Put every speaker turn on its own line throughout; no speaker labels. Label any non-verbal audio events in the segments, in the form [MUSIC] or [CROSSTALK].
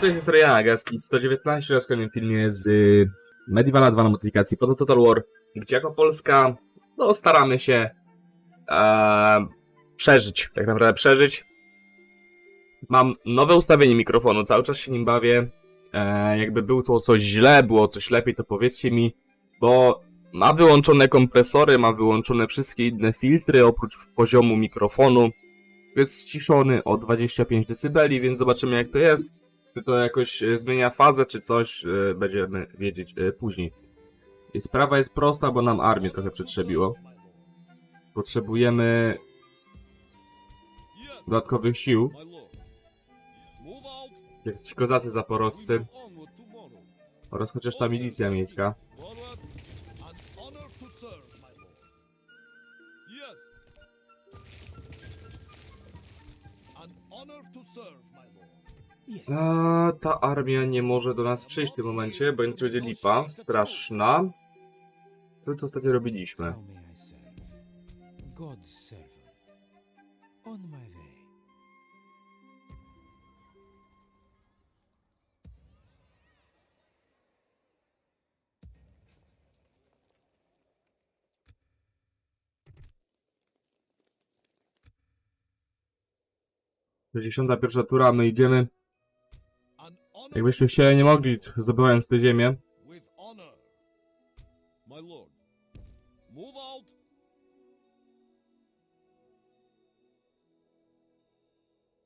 Cześć, jestem Jagaski 119 oraz w kolejnym filmie z y, Medievala 2 na modyfikacji pod Total War, gdzie jako Polska no, staramy się e, przeżyć, tak naprawdę przeżyć. Mam nowe ustawienie mikrofonu, cały czas się nim bawię. E, jakby było to coś źle, było coś lepiej, to powiedzcie mi, bo ma wyłączone kompresory, ma wyłączone wszystkie inne filtry oprócz poziomu mikrofonu. Jest ściszony o 25 dB, więc zobaczymy jak to jest. Czy to jakoś e, zmienia fazę, czy coś, e, będziemy wiedzieć e, później. I sprawa jest prosta, bo nam armię trochę przetrzebiło. Potrzebujemy dodatkowych sił, jak ci kozacy zaporoscy oraz chociaż ta milicja miejska. A, ta armia nie może do nas przyjść w tym momencie, bo to będzie lipa straszna. Co tu ostatnio robiliśmy? To 61 tura, my idziemy. Jakbyśmy chcieli, nie mogli, zdobywając tę ziemię.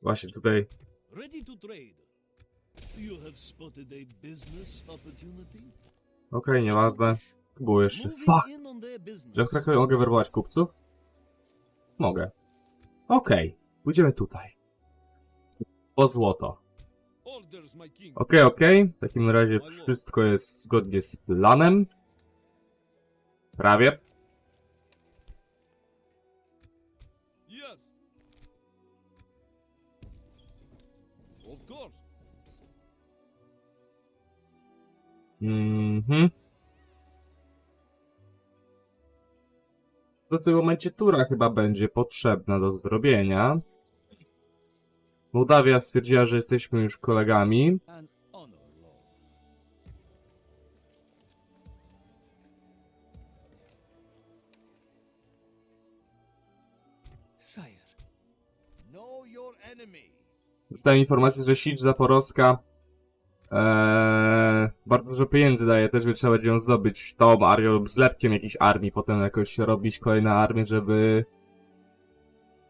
Właśnie tutaj. Okej, nieważne. Tu było jeszcze. Fuck! Czy w Krakowie mogę werbować kupców? Mogę. Okej, pójdziemy tutaj. Po złoto.
My king.
Okej, okej. W takim razie wszystko jest zgodnie z planem. Prawie. Mhm. W tym momencie tura chyba będzie potrzebna do zrobienia. Mołdawia stwierdziła, że jesteśmy już kolegami. Dostałem informację, że Sicz Zaporowska eee, bardzo dużo pieniędzy daje, też by trzeba będzie ją zdobyć tą armią lub zlepkiem jakiejś armii, potem jakoś robić kolejne armie, żeby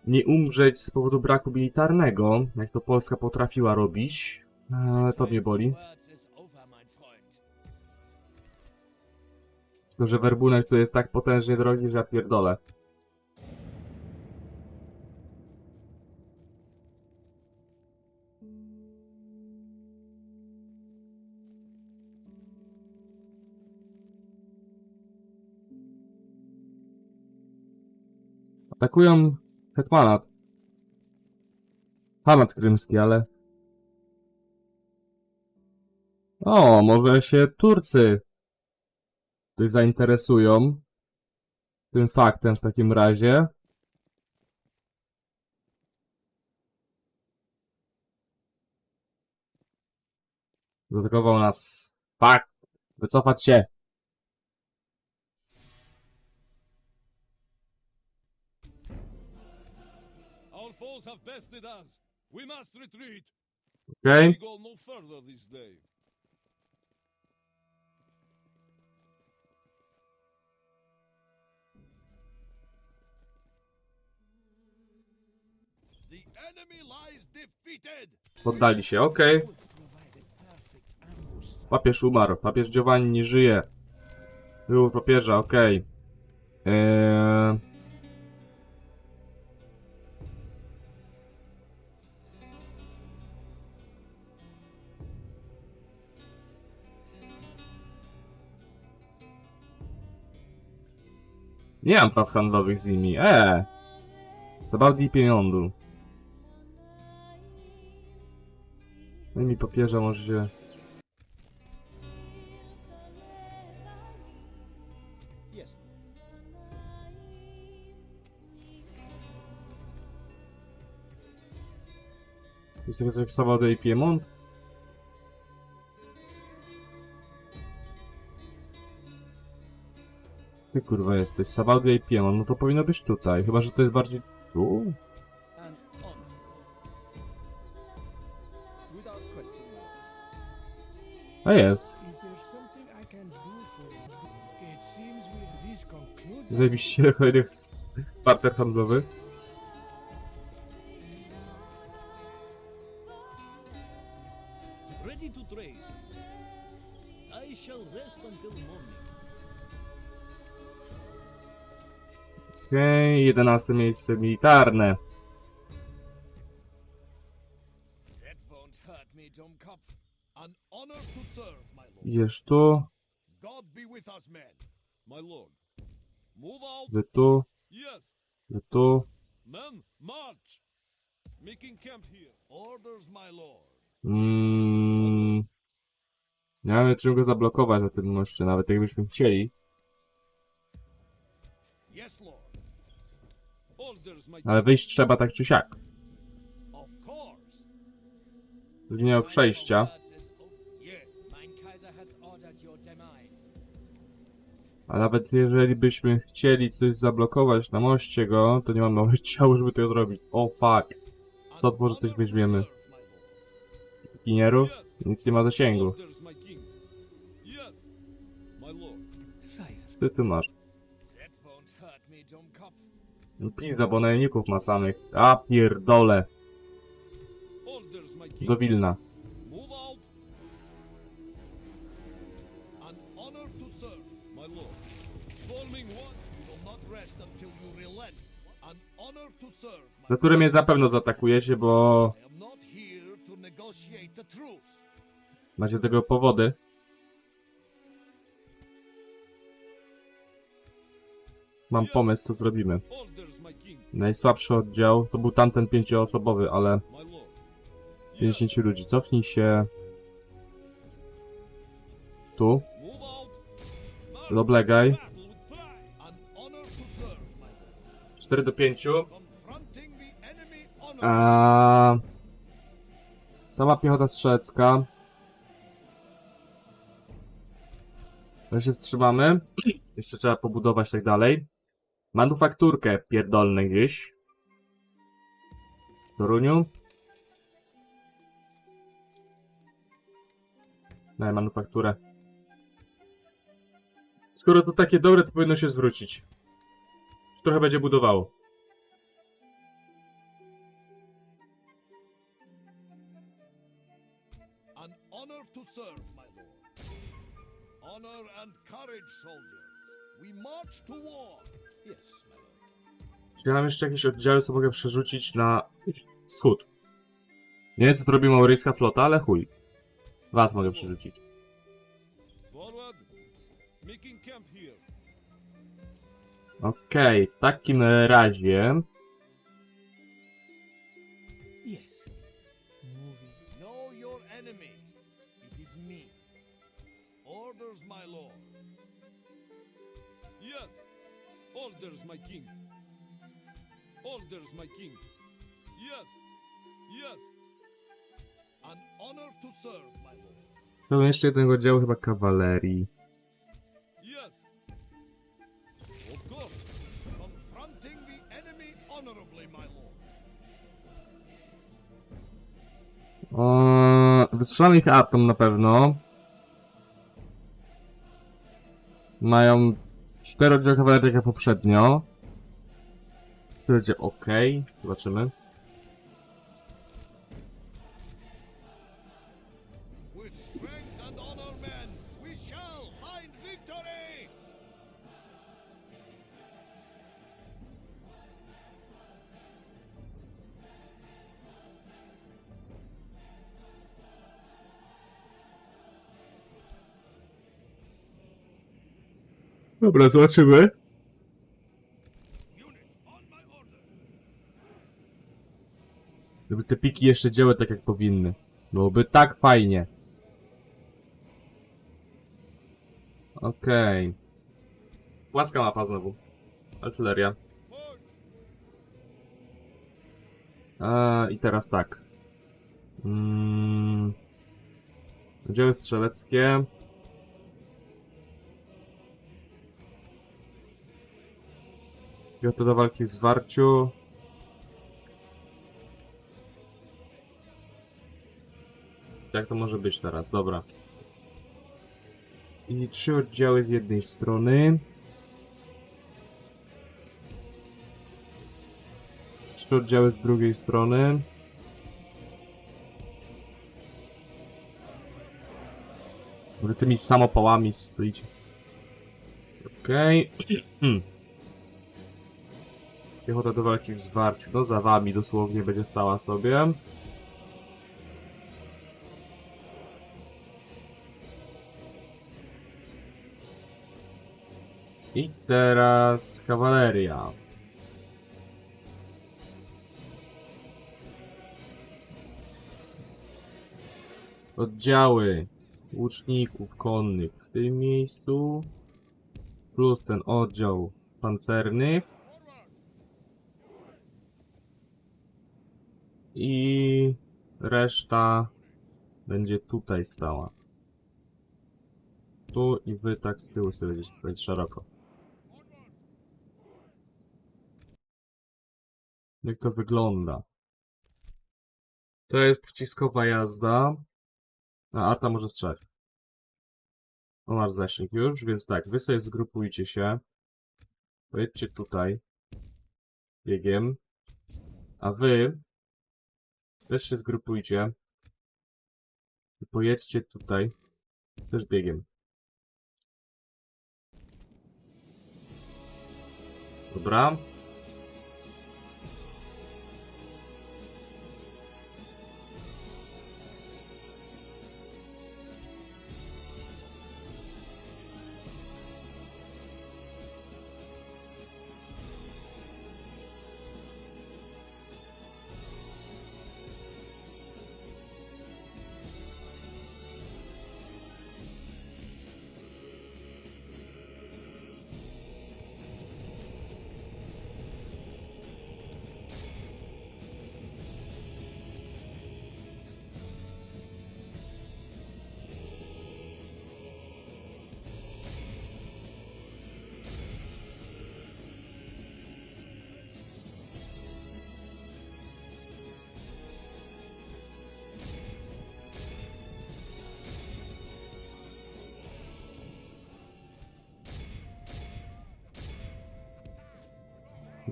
nie umrzeć z powodu braku militarnego, jak to Polska potrafiła robić. Ale to mnie boli. Tylko, że werbunek tu jest tak potężnie drogi, że ja pierdolę. Atakują Hetmanat. Hanat krymski, ale... O, może się Turcy tutaj zainteresują tym faktem w takim razie. Zaatakował nas. Fuck! Wycofać się!
Foes have bested us. We must retreat.
Okej?
We go no further this day. The enemy lies defeated.
Poddali się, okej. Papież umarł. Papież Giovanni nie żyje. Był papieża, okej. Eee... Nie mam praw handlowych z nimi. Eee! Zabawni pieniądzu. No mi papieża może się... Jest coś Savoy i Piemont? Ty kurwa jesteś, Savaldia i Piemon, no to powinno być tutaj, chyba że to jest bardziej tu? A jest. Zajebiście [LAUGHS] kolejnych parter handlowy.
Ready to trade. I shall rest until morning. Men. My lord. Move out.
wy tu, wy tu.
My lord.
Mm, nie mamy czym go zablokować na tym moście, nawet jakbyśmy chcieli.
Yes, lord.
Ale wyjść trzeba tak czy siak.
Course.
Nie przejścia. A nawet jeżeli byśmy chcieli coś zablokować na moście go, to nie mam nawet [LAUGHS] ciało, żeby to zrobić. O fuck. Stąd może coś weźmiemy. Kinierów? Nic nie ma zasięgu. Ty tu masz. Pizza, bo najemników ma samych. A pierdole. Do Wilna. Za które mnie zapewne zaatakujecie, bo macie tego powody. Mam pomysł, co zrobimy. Najsłabszy oddział to był tamten pięcioosobowy, ale
My lord.
50 ludzi. Cofnij się tu. Doblegaj.
Battle with pride. An honor to serve, my lord.
4 do 5.
Confronting the enemy honor.
A... Cała piechota strzelecka. My się wstrzymamy. Jeszcze trzeba pobudować tak dalej. Manufakturkę pierdolne gdzieś. W Toruniu. Daj manufakturę. Skoro to takie dobre, to powinno się zwrócić. Trochę będzie budowało.
An honor to serve, my lord. Honor and courage, soldiers. We march to war.
Czy ja mam jeszcze jakieś oddziały, co mogę przerzucić na wschód? Nie wiem, co to robi mauryjska flota, ale chuj. Was mogę przerzucić. Okej, w takim razie...
my king. Yes. Yes. An honor to serve, my lord.
To jeszcze jednego oddziału chyba kawalerii.
Yes. Of course. Confronting the enemy honorably, my lord.
O, wystrzelam ich atom na pewno. Mają cztery oddziały kawalerii jak poprzednio. To będzie ok. Zobaczymy.
With strength and honor, men, we shall find victory!
Dobra, zobaczymy.
Units on my order.
Żeby te piki jeszcze działały tak jak powinny. Byłoby tak fajnie. Okej. Płaska mapa znowu. Artyleria. A, I teraz tak. Mm. Strzeleckie. Piotr do walki w zwarciu. Jak to może być teraz? Dobra. I trzy oddziały z jednej strony. Trzy oddziały z drugiej strony. Wy tymi samopałami stoicie. Okej. Hmm. [CLEARS THROAT] Piechota do walki w zwarciu. No za wami dosłownie będzie stała sobie. I teraz kawaleria. Oddziały łuczników konnych w tym miejscu. Plus ten oddział pancernych. I reszta będzie tutaj stała. Tu i wy tak z tyłu sobie będziecie szeroko. Jak to wygląda? To jest przyciskowa jazda. A Arta może strzelać. On masz zasięg już, więc tak, wy sobie zgrupujcie się. Pojedźcie tutaj. Biegiem. A wy też się zgrupujcie. I pojedźcie tutaj. Też biegiem. Dobra.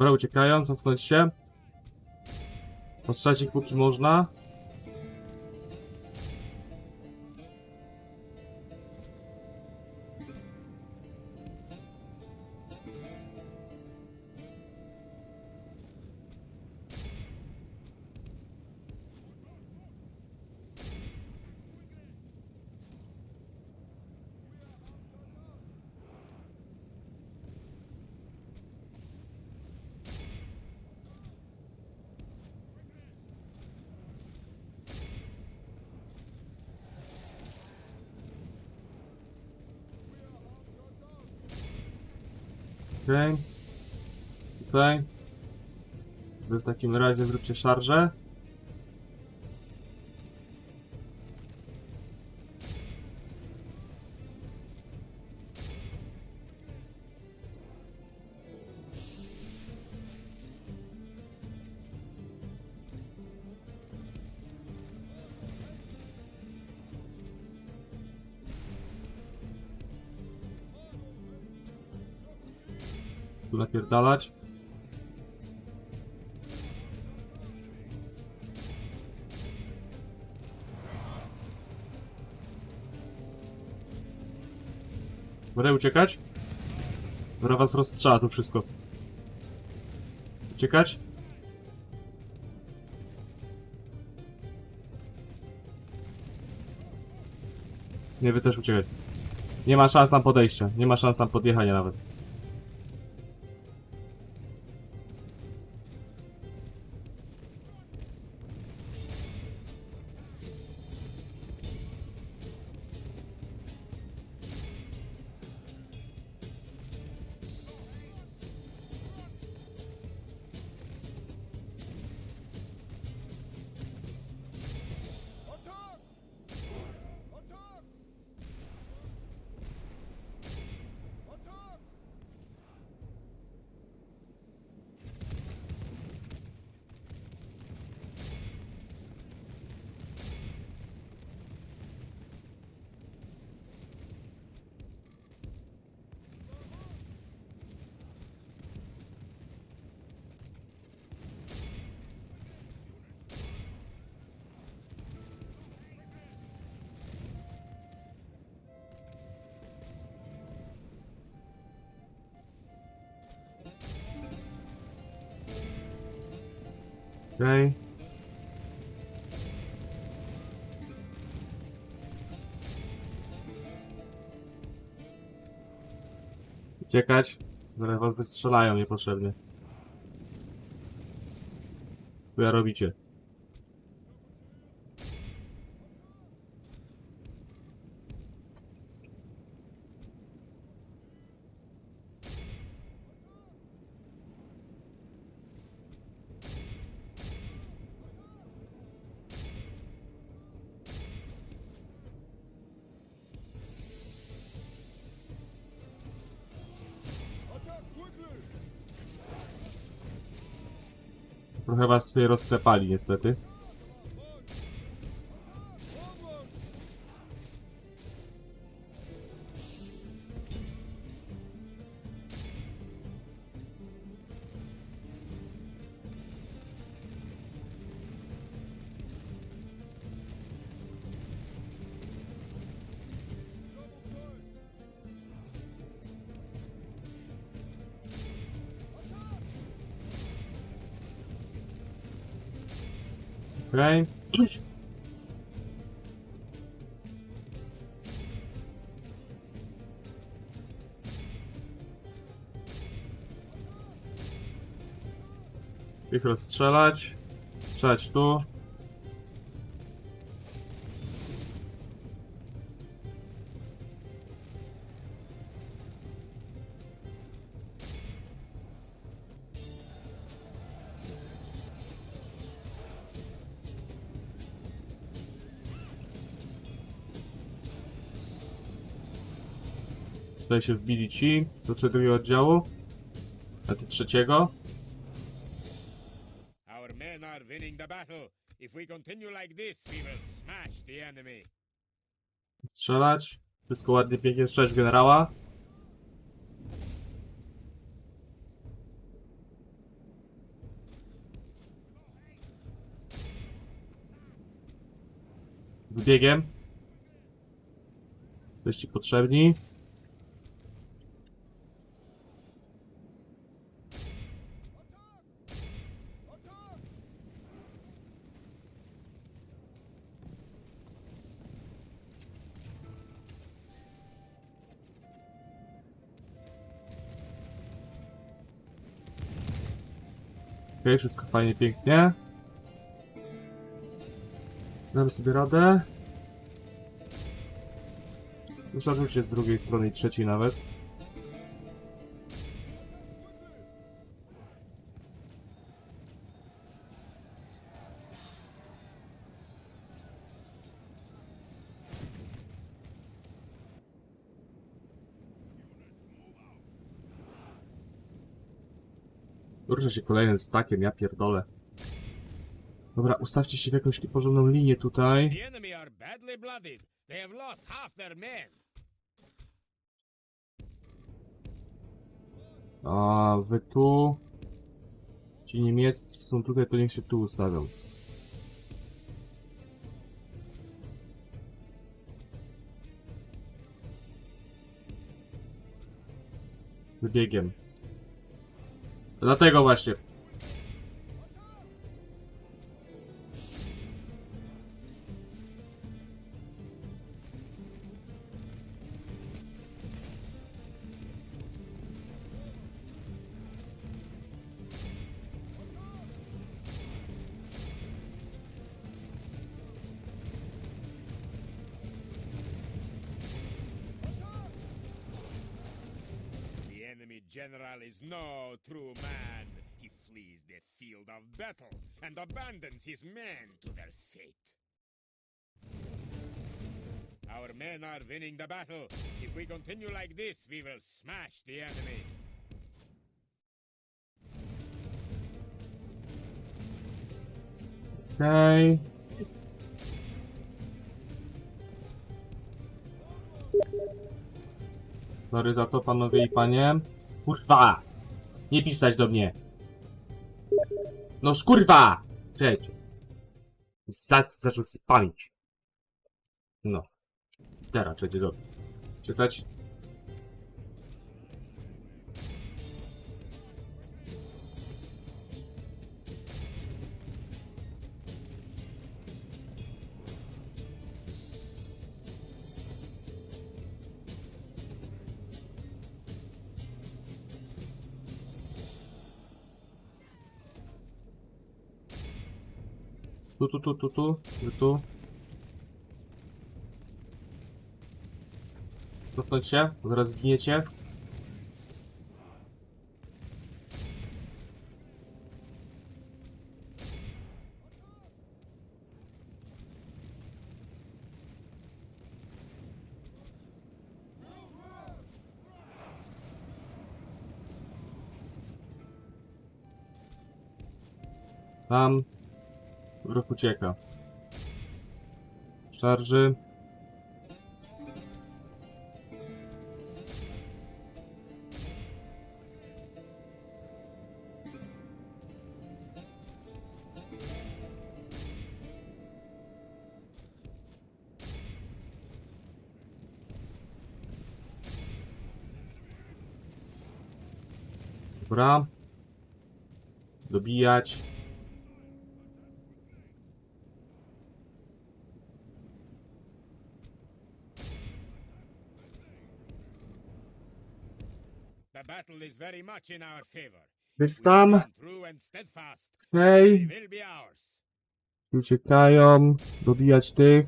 Dobra, uciekają, cofnąć się. Postrzać ich póki można. Tutaj. Wy w takim razie zróbcie szarżę. Napierdalać. Będę uciekać? Dobra, was rozstrzela tu wszystko. Uciekać? Nie, wy też uciekać. Nie ma szans tam podejścia. Nie ma szans tam podjechania nawet. Okej. Uciekać. Zaraz was wystrzelają niepotrzebnie. Co ja robicie? Trochę was rozklepali niestety. Okej. Ich rozstrzelać. Strzelać tu. Tutaj się wbili ci do drugiego oddziału. A ty trzeciego.
Our men are winning the battle. If we continue like this, we will smash the enemy.
Strzelać. Wszystko ładnie, pięknie strzelać generała. Wybiegiem. Jesteście potrzebni. Wszystko fajnie, pięknie. Damy sobie radę. Się z drugiej strony i trzeciej nawet. Ruszę się kolejnym stakiem, ja pierdolę. Dobra, ustawcie się w jakąś porządną linię tutaj. A wy tu. Ci niemieccy są tutaj, to niech się tu ustawią. Wybiegiem. Dlatego właśnie.
True man. He flees the field of battle and abandons his men to their fate. Our men are winning the battle. If we continue like this, we will smash the enemy.
Okej. Sorry za to, panowie i panie. Kurwa! Nie pisać do mnie! No kurwa! Cześć. Za, zaczął spamić. No. Teraz będzie dobrze. Czytać? Tu, tu, tu, tu, tu, Wróg ucieka. Szarży. Dobra. Dobijać. Więc tam. Hej. Uciekają. Dobijać tych.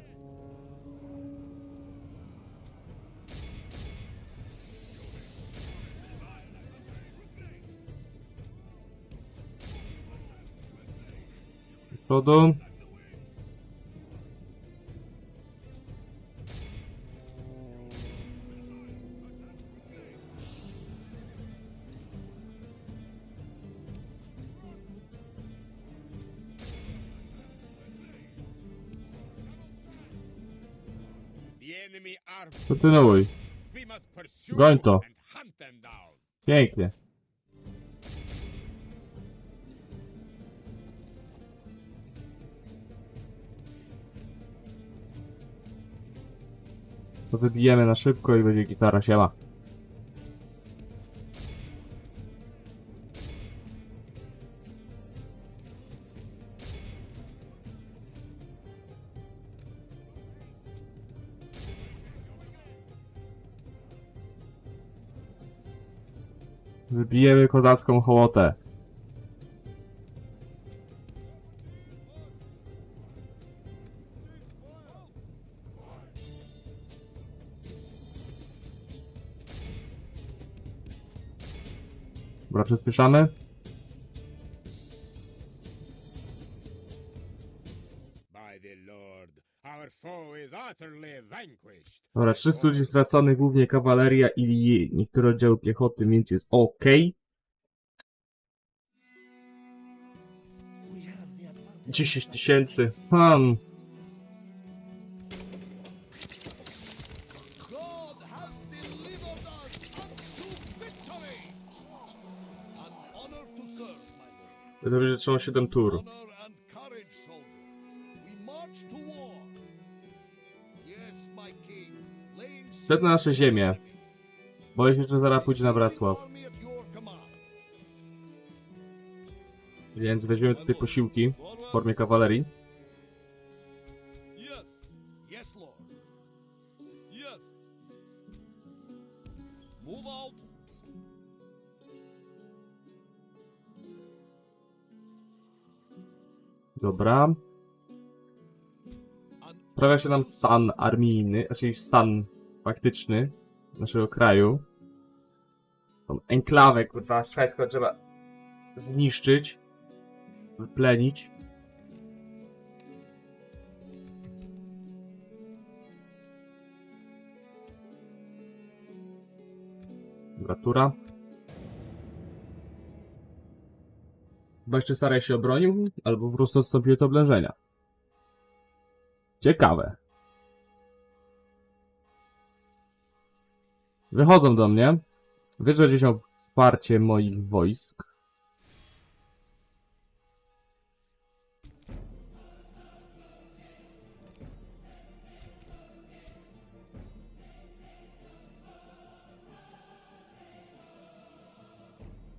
Do przodu. Kontynuuj. Goń to. Pięknie. To wybijemy na szybko i będzie gitara siema. Wybijemy kozacką hołotę. Dobra, przyspieszamy. Dobra, 300 ludzi straconych, głównie kawaleria i niektóre oddziały piechoty, więc jest ok. 10 tysięcy.
God has delivered us unto victory. An honor to serve, my lord.
To będzie trwało 7 tur. Przed na nasze ziemię. Boję się, że zaraz pójdzie na Wrocław. Więc weźmiemy tutaj posiłki w formie kawalerii. Dobra.
An
Sprawia się nam stan armijny, znaczy stan faktyczny naszego kraju. Tą enklawę, kurwa, szwedzką trzeba zniszczyć, wyplenić. Dobra, tura. Chyba jeszcze Saraj się obronił, albo po prostu odstąpił od oblężenia. Ciekawe. Wychodzą do mnie. Że gdzieś mam wsparcie moich wojsk.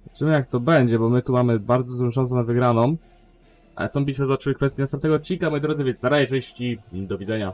Zobaczymy jak to będzie, bo my tu mamy bardzo dużą szansę na wygraną. A tą bitwę zobaczymy kwestię następnego odcinka, moi drodzy, więc na razie, cześć i do widzenia.